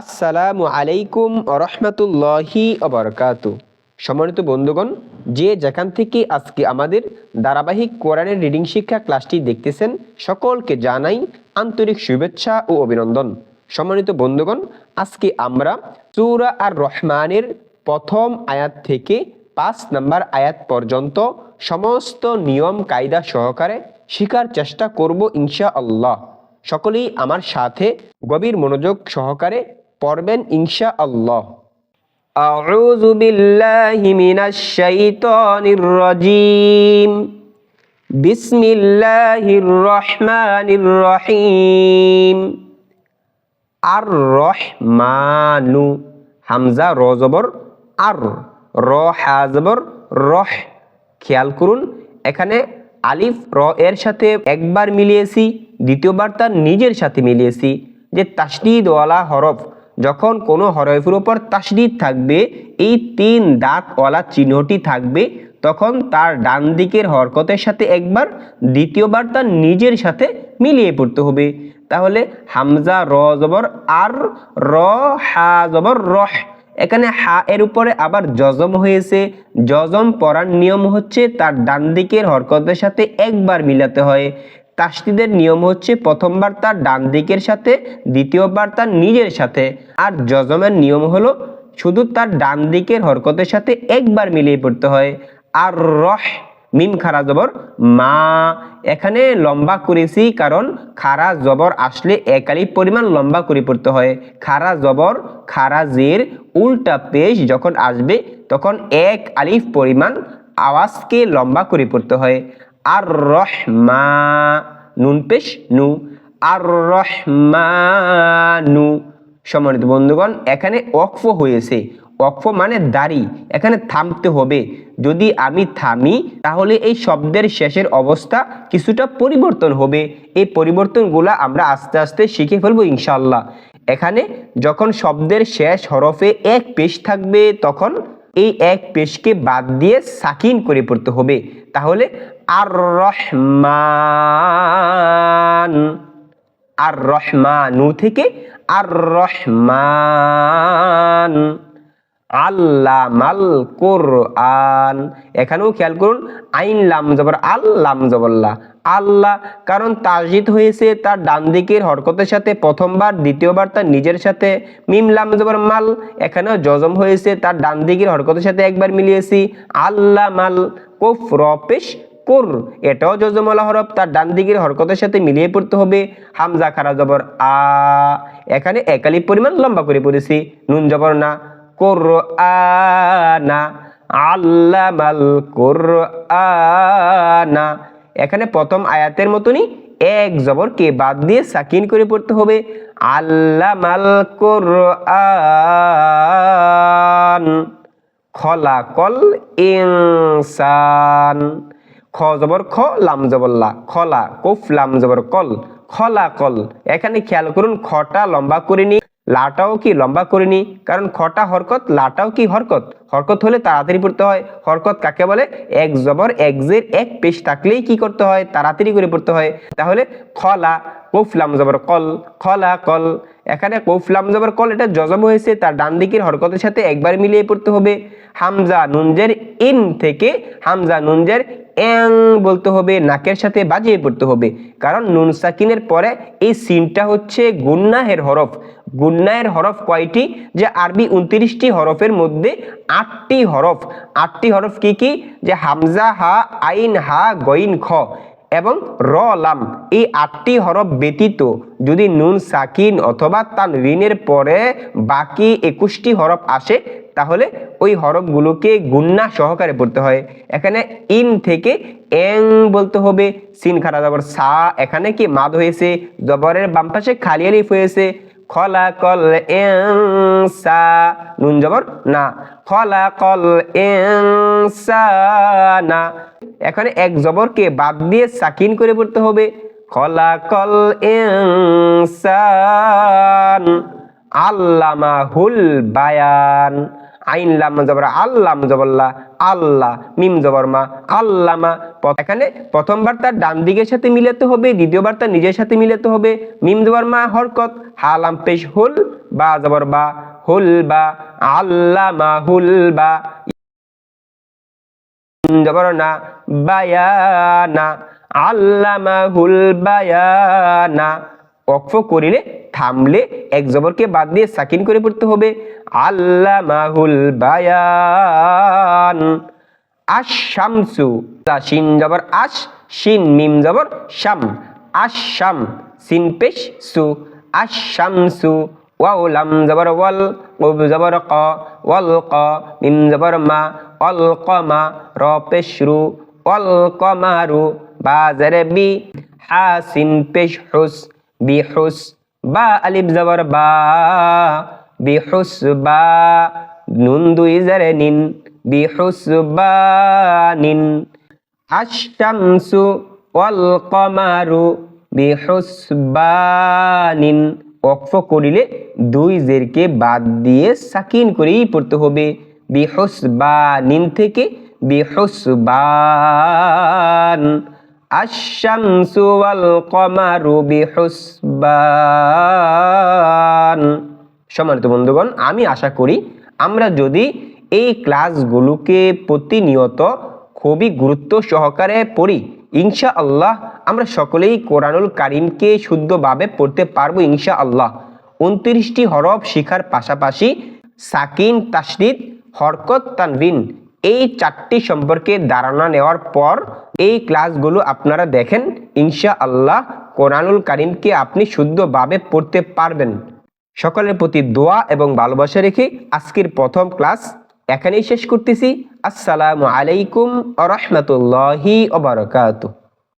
আসসালামু আলাইকুম রহমতুল্লাহি অবরকাতু সম্মানিত বন্ধুগণ, যে যেখান থেকে আজকে আমাদের ধারাবাহিক কোরআনের রিডিং শিক্ষা ক্লাসটি দেখতেছেন, সকলকে জানাই আন্তরিক শুভেচ্ছা ও অভিনন্দন। সম্মানিত বন্ধুগণ, আজকে আমরা সূরা আর রহমানের প্রথম আয়াত থেকে পাঁচ নাম্বার আয়াত পর্যন্ত সমস্ত নিয়ম কায়দা সহকারে শিকার চেষ্টা করব ইনশা আল্লাহ সকলেই আমার সাথে গভীর মনোযোগ সহকারে পড়বেন ইনশা আল্লাহ أعوذ بالله من الشيطان الرجيم بسم الله الرحمن الرحيم আর রহমানু হামজা র জবর আর র হা জবর রহ খেয়াল করুন এখানে আলিফ র এর সাথে একবার মিলিয়েছি দ্বিতীয়বার তার নিজের সাথে মিলিয়েছি যে তাসদিদওয়ালা হরফ যখন কোনো হরফের উপর তাসদিদ থাকবে, এই তিন দাঁতওয়ালা চিহ্নটি থাকবে, তখন তার ডান দিকের হরকতের সাথে একবার, দ্বিতীয়বার তার নিজের সাথে মিলিয়ে পড়তে হবে। তাহলে হামজা, র জবর, আর, র, হা জবর, রহ। এখানে হা এর উপরে আবার জজম হয়েছে। জজম পড়ার নিয়ম হচ্ছে তার ডান দিকের হরকতের সাথে একবার মিলাতে হয়। তাসদিদের নিয়ম হচ্ছে প্রথমবার তার ডান দিকের সাথে, দ্বিতীয়বার তার নিজের সাথে। আর জজমের নিয়ম হলো শুধু তার ডান দিকের হরকতের সাথে একবার মিলিয়ে পড়তে হয়। আর রহ, মিম খারা জবর, মা, এখানে লম্বা করেছি কারণ খারা জবর আসলে একালি পরিমাণ লম্বা করে পড়তে হয়। খারা জবর, খারা জের, উল্টা পেশ যখন আসবে তখন এক আলিফ পরিমাণ আওয়াজকে লম্বা করে পড়তে হয়। আর রহমা নুন পেশ নু। আর রহমানু সম্মানিত বন্ধুগণ, এখানে অক্ফ হয়েছে। অক্ফ মানে দাড়ি, এখানে থামতে হবে। যদি আমি থামি, তাহলে এই শব্দের শেষের অবস্থা কিছুটা পরিবর্তন হবে। এই পরিবর্তনগুলো আমরা আস্তে আস্তে শিখে ফেলব ইনশাল্লাহ এখানে যখন শব্দের শেষ হরফে এক পেশ থাকবে, তখন এই এক পেশকে বাদ দিয়ে সাকিন করে পড়তে হবে। তাহলে আর রহমান আর রহমানু থেকে আর রহমান আল্লামাল কোরআন। এখানেও খেয়াল করুন, আইন লাম জবর আল্লাম জবল্লা আল্লাহ কারণ তাজিদ হয়েছে, তার ডান দিকের হরকতের সাথে প্রথমবার, দ্বিতীয়বার, তার নিজের সাথে। মিম লাম জবর মাল, এখানেও জজম হয়েছে, তার ডান দিকের হরকতের সাথে একবার মিলিয়েছি। আল্লাহ মাল কোফ রপেশ কোর, এটাও জজমলা হরফ, তার ডান দিকের হরকতের সাথে মিলিয়ে পড়তে হবে। হামজা খারা জবর আ, এখানে একালি পরিমাণ লম্বা করে পড়েছি, নুন জবর না। কোরআনা আল্লামাল কোরআনা। এখানে প্রথম আয়াতের মতনই এক জবর কে বাদ দিয়ে সাকিন করে পড়তে হবে। আল্লামাল কোরআন, খলাকল ইনসান। খ জবর খ, লাম জবল্লা খলা, কুফ, লাম জবর কল। খলা কল এখানে খেয়াল করুন, খটা লম্বা করে নি লাটাও কি লম্বা করে নি কারণ খটা হরকত, লাটাও কি হরকত? হরকত হলে তাড়াতাড়ি পড়তে হয়। হরকত কাকে বলে? এক জবর, এক জের, এক পেশ থাকলেই কি করতে হয়? তাড়াতাড়ি করে পড়তে হয়। তাহলে খলা, কোফলাম জবর কল, খলা কল। এখানে কৌফলাম জবর কল, এটা জজম হয়েছে, তার ডান দিকের হরকতের সাথে একবার মিলিয়ে পড়তে হবে। হামজা নুনজের ইন থেকে হামজা নুনজের এং বলতে হবে, নাকের সাথে বাজিয়ে পড়তে হবে। কারণ নুন সাকিনের পরে এই সিনটা হচ্ছে গুন্নাহের হরফ। গুন্নাহের হরফ কয়টি? যে আরবি উনত্রিশটি হরফের মধ্যে আটটি হরফ। আটটি হরফ কি কি? যে হামজা হা, আইন হা গইন খ। এবং র লাম, এই আটটি হরফ ব্যতীত যদি নুন সাকিন অথবা তান ঋণের পরে বাকি একুশটি হরফ আসে, তাহলে ওই হরফগুলোকে গুন্না সহকারে পড়তে হয়। এখানে ইন থেকে এং বলতে হবে। সিন খারা জবর সা, এখানে কি মাদ হয়েছে? জবরের বাম পাশে খালি আলিফ হয়েছে। খলা কল সা নুন জবর? না। খলা কল না এখানে এক জবরকে বাদ দিয়ে সাকিন করে পড়তে হবে। খলা কল আল্লামা আল্লামাহুল বায়ান। আইন লাম জবর আল্লাম জবল্লা আল্লাহ মিম জবর মা আল্লামা এখানে প্রথমবার তার ডান দিকের সাথে মিলাতে হবে, দ্বিতীয়বার তার নিজের সাথে মিলাতে হবে। মিম জবর মা হরকত হালাম পেশ হুল, বা জবর বা, হুল বা আল্লামা হুল বা। জবর না বায়ানা আল্লামাহুল বায়ানা অক্ফ করিলে, থামলে এক জবরকে বাদ দিয়ে সাকিন করে পড়তে হবে। আল্লামাহুল বায়ান। আশামসু তা শিন জবর আশ, শিন মিম জবর শাম। আশাম সিন পেশ সু। আশামসু ওয়াও লাম জবর ওয়াল, উব জবর ক, ওয়াল ক, মিম জবর মা অল কমা র পেশ রু অল কমারু বা জেরে বি, হা, সিন পেশ হুস। বি হুস বা আলিফ জবর বা বি হুস বা নুন দুই জেরে নিন বি হুস বা নিন। আশামসু ওয়াল কমারু, বিহুস বা নিন। অক্ফ করিলে দুই জেরকে বাদ দিয়ে সাকিন করেই পড়তে হবে। বিহুস বা নিন থেকে বিহুসবান আশামসু ওয়াল কমারু বিহুসবান। সম্মানিত বন্ধুগণ, আমি আশা করি আমরা যদি এই ক্লাসগুলোকে প্রতিনিয়ত খুবই গুরুত্ব সহকারে পড়ি ইনশা আল্লাহ আমরা সকলেই কোরআনুল কারিমকে শুদ্ধভাবে পড়তে পারব ইনশা আল্লাহ উনত্রিশটি হরফ শিখার পাশাপাশি সাকিন তাসদিদ হরকত তানবিন এই চারটি সম্পর্কে ধারণা নেওয়ার পর এই ক্লাসগুলো আপনারা দেখেন ইনশা আল্লাহ কোরআনুল কারিমকে আপনি শুদ্ধভাবে পড়তে পারবেন। সকলের প্রতি দোয়া এবং ভালোবাসা রেখে আজকের প্রথম ক্লাস এখানেই শেষ করতেছি। আসসালামু আলাইকুম আ রহমতুল্লাহি